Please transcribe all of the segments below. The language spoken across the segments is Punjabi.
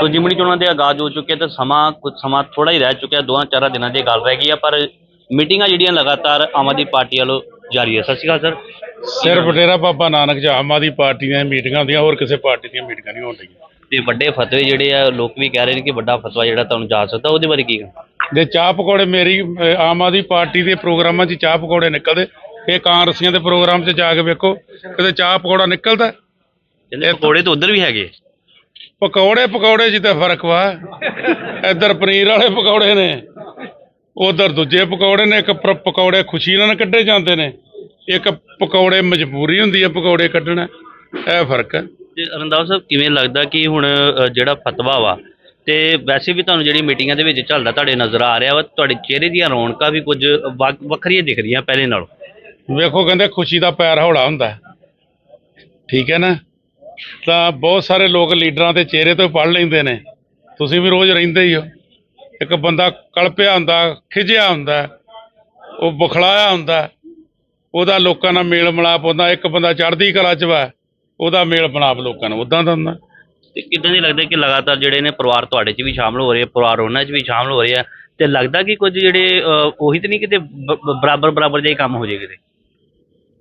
ਸੋ ਜਿਮਣੀ ਚੋਣਾਂ ਦੇ ਆਗਾਜ਼ ਹੋ ਚੁੱਕੇ ਤੇ ਸਮਾਂ ਕੁਝ ਸਮਾਂ ਥੋੜਾ ਹੀ ਰਹਿ ਚੁੱਕਿਆ ਦੋਹਾਂ ਚਾਰਾਂ ਦਿਨਾਂ ਦੀ ਗੱਲ ਰਹਿ ਗਈ ਆ ਪਰ ਮੀਟਿੰਗਾਂ ਜਿਹੜੀਆਂ ਲਗਾਤਾਰ ਆਮ ਆਦਮੀ ਪਾਰਟੀ ਵੱਲੋਂ ਜਾਰੀ ਹੈ ਸਤਿ ਸ਼੍ਰੀ ਅਕਾਲ ਸਰ। ਸਿਰਫ ਡੇਰਾ ਬਾਬਾ ਨਾਨਕ ਚ ਆਮ ਆਦਮੀ ਪਾਰਟੀ ਦੀਆਂ ਮੀਟਿੰਗਾਂ ਹੁੰਦੀਆਂ ਹੋਰ ਕਿਸੇ ਪਾਰਟੀ ਦੀਆਂ ਮੀਟਿੰਗਾਂ ਨਹੀਂ ਰਹੀਆਂ ਤੇ ਵੱਡੇ ਫਤਵੇ ਜਿਹੜੇ ਆ ਲੋਕ ਵੀ ਕਹਿ ਰਹੇ ਨੇ ਕਿ ਵੱਡਾ ਫਤਵਾ ਜਿਹੜਾ ਤੁਹਾਨੂੰ ਜਾ ਸਕਦਾ ਉਹਦੇ ਬਾਰੇ ਕੀ ਦੇ ਚਾਹ ਪਕੌੜੇ ਮੇਰੀ ਆਮ ਆਦਮੀ ਪਾਰਟੀ ਦੇ ਪ੍ਰੋਗਰਾਮਾਂ 'ਚ ਚਾਹ ਪਕੌੜੇ ਨਿਕਲਦੇ ਇਹ ਕਾਂਗਰਸੀਆਂ ਦੇ ਪ੍ਰੋਗਰਾਮ 'ਚ ਜਾ ਕੇ ਵੇਖੋ ਕਿਤੇ ਚਾਹ ਪਕੌੜਾ ਨਿਕਲਦਾ। ਕਹਿੰਦੇ ਪਕੌੜੇ ਤਾਂ ਉਧਰ ਵੀ ਹੈਗੇ। ਪਕੌੜੇ ਪਕੌੜੇ 'ਚ ਤਾਂ ਫ਼ਰਕ ਵਾ। ਇੱਧਰ ਪਨੀਰ ਵਾਲੇ ਪਕੌੜੇ ਨੇ ਉਧਰ ਦੂਜੇ ਪਕੌੜੇ ਨੇ ਇੱਕ ਪਕੌੜੇ ਖੁਸ਼ੀ ਨਾਲ ਕੱਢੇ ਜਾਂਦੇ ਨੇ। ਇੱਕ ਪਕੌੜੇ ਮਜਬੂਰੀ ਹੁੰਦੀ ਹੈ ਪਕੌੜੇ ਕੱਢਣਾ ਇਹ ਫ਼ਰਕ ਹੈ ਤੇ ਰੰਦਾਵਾ ਸਾਹਿਬ ਕਿਵੇਂ ਲੱਗਦਾ ਕਿ ਹੁਣ ਜਿਹੜਾ ਫਤਵਾ ਵਾ ਤੇ ਵੈਸੇ ਵੀ ਤੁਹਾਨੂੰ ਜਿਹੜੀ ਮੀਟਿੰਗਾਂ ਦੇ ਵਿੱਚ ਚੱਲਦਾ ਤੁਹਾਡੇ ਨਜ਼ਰ ਆ ਰਿਹਾ ਵਾ ਤੁਹਾਡੇ ਚਿਹਰੇ ਦੀਆਂ ਰੌਣਕਾਂ ਵੀ ਕੁਝ ਵੱਖ- ਵੱਖਰੀਆਂ ਦਿਖ ਰਹੀਆਂ ਪਹਿਲੇ ਨਾਲੋਂ? ਵੇਖੋ ਕਹਿੰਦੇ ਖੁਸ਼ੀ ਦਾ ਪੈਰ ਹੌਲਾ ਹੁੰਦਾ। ਠੀਕ ਹੈ ਨਾ? ਤਾਂ ਬਹੁਤ ਸਾਰੇ ਲੋਕ ਲੀਡਰਾਂ ਦੇ ਚਿਹਰੇ ਤੋਂ ਪੜ ਲੈਂਦੇ ਨੇ। ਤੁਸੀਂ ਵੀ ਰੋਜ਼ ਰਹਿੰਦੇ ਹੀ ਹੋ। ਇੱਕ ਬੰਦਾ ਕਲਪਿਆ ਹੁੰਦਾ ਖਿਜਿਆ ਹੁੰਦਾ ਉਹ ਬੁਖਲਾਇਆ ਹੁੰਦਾ ਉਹਦਾ ਲੋਕਾਂ ਨਾਲ ਮੇਲ ਮਿਲਾਪ ਹੁੰਦਾ ਇੱਕ ਬੰਦਾ ਚੜ੍ਹਦੀ ਕਲਾ ਚ ਵਾ ਉਹਦਾ ਮੇਲ ਮਿਲਾਪ ਲੋਕਾਂ ਨੂੰ ਉਦਾਂ ਦਾ ਹੁੰਦਾ। ਤੇ ਕਿਦਾਂ ਨਹੀਂ ਲੱਗਦਾ ਕਿ ਲਗਾਤਾਰ ਜਿਹੜੇ ਨੇ ਪਰਿਵਾਰ ਤੁਹਾਡੇ 'ਚ ਵੀ ਸ਼ਾਮਲ ਹੋ ਰਹੇ ਆ ਪਰਿਵਾਰ ਉਹਨਾਂ 'ਚ ਵੀ ਸ਼ਾਮਲ ਹੋ ਰਹੇ ਆ ਤੇ ਲੱਗਦਾ ਕਿ ਕੁਝ ਜਿਹੜੇ ਅ, ਉਹੀ ਤਾਂ ਨਹੀਂ ਕਿਤੇ ਬ- ਬ- ਬਰਾਬਰ ਬਰਾਬਰ ਜਿਹੇ ਕੰਮ ਹੋ ਜੇ ਕਿਤੇ?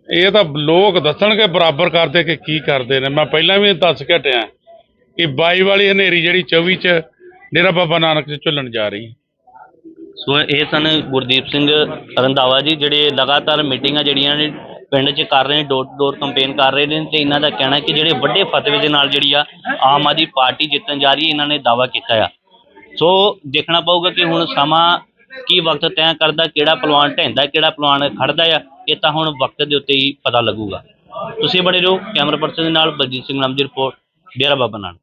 ਇਹ ਤਾਂ ਲੋਕ ਦੱਸਣਗੇ ਬਰਾਬਰ ਕਰਦੇ ਕਿ ਕੀ ਕਰਦੇ ਨੇ। ਮੈਂ ਪਹਿਲਾਂ ਵੀ ਦੱਸ ਕੇ ਹਟਿਆ ਕਿ ਬਾਈ ਵਾਲੀ ਹਨੇਰੀ ਜਿਹੜੀ 24 ਚ ਡੇਰਾ ਬਾਬਾ ਨਾਨਕ ਚ ਝੁੱਲਣ ਜਾ ਰਹੀ ਹੈ। ਸੋ ਇਹ ਸਨ ਗੁਰਦੀਪ ਸਿੰਘ ਰੰਧਾਵਾ ਜੀ, ਜਿਹੜੇ ਲਗਾਤਾਰ ਮੀਟਿੰਗਾਂ ਜਿਹੜੀਆਂ ਨੇ ਪਿੰਡ 'ਚ ਕਰ ਰਹੇ ਨੇ, ਡੋਰ ਟੂ ਡੋਰ ਕੰਪੇਨ ਕਰ ਰਹੇ ਨੇ ਤੇ ਇਹਨਾਂ ਦਾ ਕਹਿਣਾ ਕਿ ਜਿਹੜੇ ਵੱਡੇ ਫਤਵੇ ਦੇ ਨਾਲ ਜਿਹੜੀ ਆ ਆਮ ਆਦਮੀ ਪਾਰਟੀ ਜਿੱਤਣ ਜਾ ਰਹੀ ਹੈ, ਇਹਨਾਂ ਨੇ ਦਾਵਾ ਕੀਤਾ ਆ। ਸੋ ਦੇਖਣਾ ਪਊਗਾ ਕਿ ਹੁਣ ਸਮਾਂ ਕੀ ਵਕਤ ਤੈਅ ਕਰਦਾ, ਕਿਹੜਾ ਪਹਿਲਵਾਨ ਢਹਿੰਦਾ, ਕਿਹੜਾ ਪਹਿਲਵਾਨ ਖੜਦਾ ਆ, ਇਹ ਤਾਂ ਹੁਣ ਵਕਤ ਦੇ ਉੱਤੇ ਹੀ ਪਤਾ ਲੱਗੂਗਾ। ਤੁਸੀਂ ਬਣੇ ਰਹੋ, ਕੈਮਰਾ ਪਰਸਨ ਦੇ ਨਾਲ ਬਲਜੀਤ ਸਿੰਘ ਨਾਮ ਦੀ ਰਿਪੋਰਟ ਡੇਰਾ ਬਾਬਾ ਨਾਨਕ।